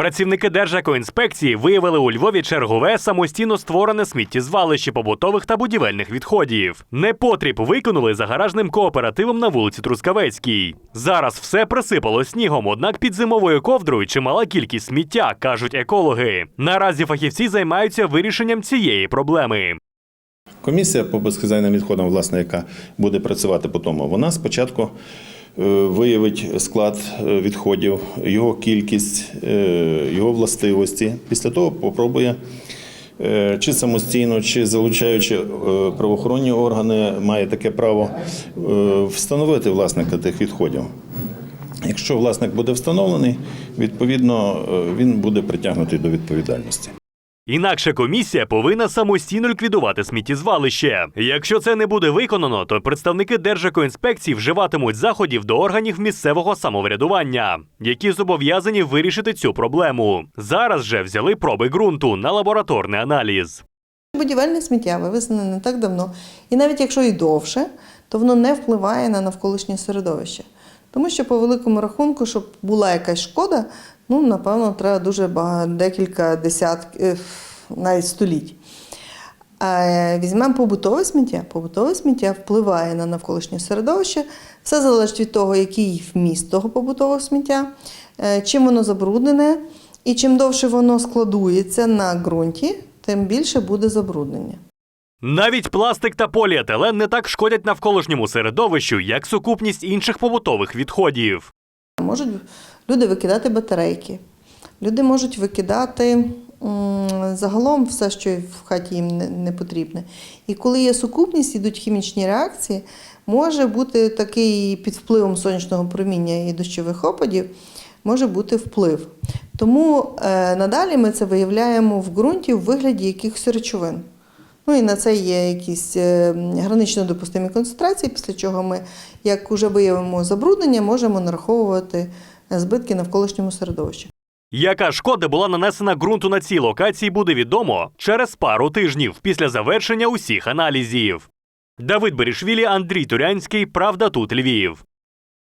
Працівники Держекоінспекції виявили у Львові чергове самостійно створене сміттєзвалище побутових та будівельних відходів. Непотріб викинули за гаражним кооперативом на вулиці Трускавецькій. Зараз все присипало снігом, однак під зимовою ковдрою чимала кількість сміття, кажуть екологи. Наразі фахівці займаються вирішенням цієї проблеми. Комісія по безхазяйним відходам, власне, яка буде працювати по тому, вона спочатку виявить склад е, відходів, його кількість, е, його властивості. Після того попробує е, чи самостійно, чи залучаючи е, правоохоронні органи, має таке право е, встановити власника тих відходів. Якщо власник буде встановлений, відповідно е, він буде притягнутий до відповідальності. Інакше комісія повинна самостійно ліквідувати сміттєзвалище. Якщо це не буде виконано, то представники Держекоінспекції вживатимуть заходів до органів місцевого самоврядування, які зобов'язані вирішити цю проблему. Зараз же взяли проби ґрунту на лабораторний аналіз. Будівельне сміття вивезене не так давно, і навіть якщо і довше, то воно не впливає на навколишнє середовище. Тому що по великому рахунку, щоб була якась шкода, ну напевно, треба дуже багато, декілька десятків, навіть століть. Візьмемо побутове сміття. Побутове сміття впливає на навколишнє середовище. Все залежить від того, який вміст того побутового сміття, е, чим воно забруднене, і чим довше воно складується на ґрунті, тим більше буде забруднення. Навіть пластик та поліетилен не так шкодять навколишньому середовищу, як сукупність інших побутових відходів. Можуть люди викидати батарейки, люди можуть викидати загалом все, що в хаті їм не, не потрібне. І коли є сукупність, ідуть хімічні реакції, може бути такий під впливом сонячного проміння і дощових опадів, може бути вплив. Тому е, надалі ми це виявляємо в ґрунті в вигляді якихось речовин. Ну і на це є якісь е, гранично допустимі концентрації, після чого ми, як вже виявимо забруднення, можемо нараховувати збитки навколишньому середовищу. Яка шкода була нанесена ґрунту на цій локації, буде відомо через пару тижнів після завершення усіх аналізів. Давид Берішвілі, Андрій Турянський. Правда тут Львів.